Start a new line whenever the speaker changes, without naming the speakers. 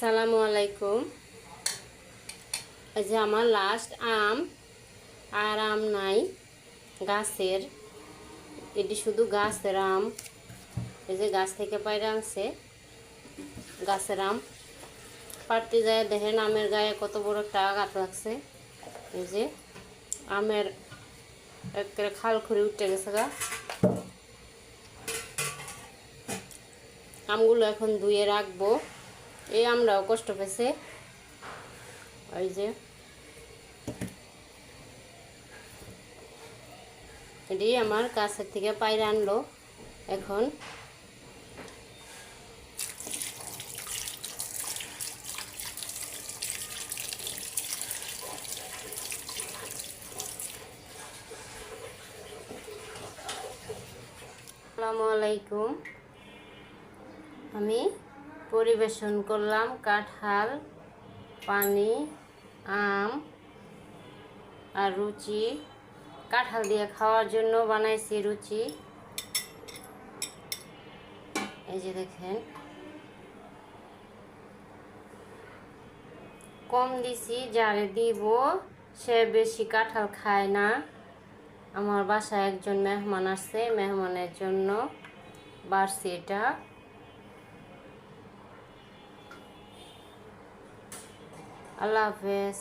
সালামু আলাইকুম। এই যে আমার লাস্ট আম আর আম নাই, গাছের। এটি শুধু গাছের আম। এই যে গাছ থেকে পাইরে আনছে, গাছের আম। পাড়তে যায় দেখেন আমের গায়ে কত বড় একটা আঘাত লাগছে। এই যে আমের একেবারে খাল খুঁড়ে উঠে গেছে গা। আমগুলো এখন ধুয়ে রাখব। এই আমরাও কষ্ট পেয়েছে। ওই যে। এটি আমার কাছের থেকে পায়রা আনলো। এখন আসসালামু আলাইকুম। আমি পরিবেশন করলাম, কাঁঠাল, পানি, আম আর রুচি। কাঁঠাল দিয়ে খাওয়ার জন্য বানাইছি রুচি। এই যে দেখেন। কম দিছি, যারে দিব, সে বেশি কাঁঠাল খায় না। আমার বাসায় একজন মেহমান আসছে, মেহমানের জন্য বাড়ছি এটা। আল্লাহ হাফেজ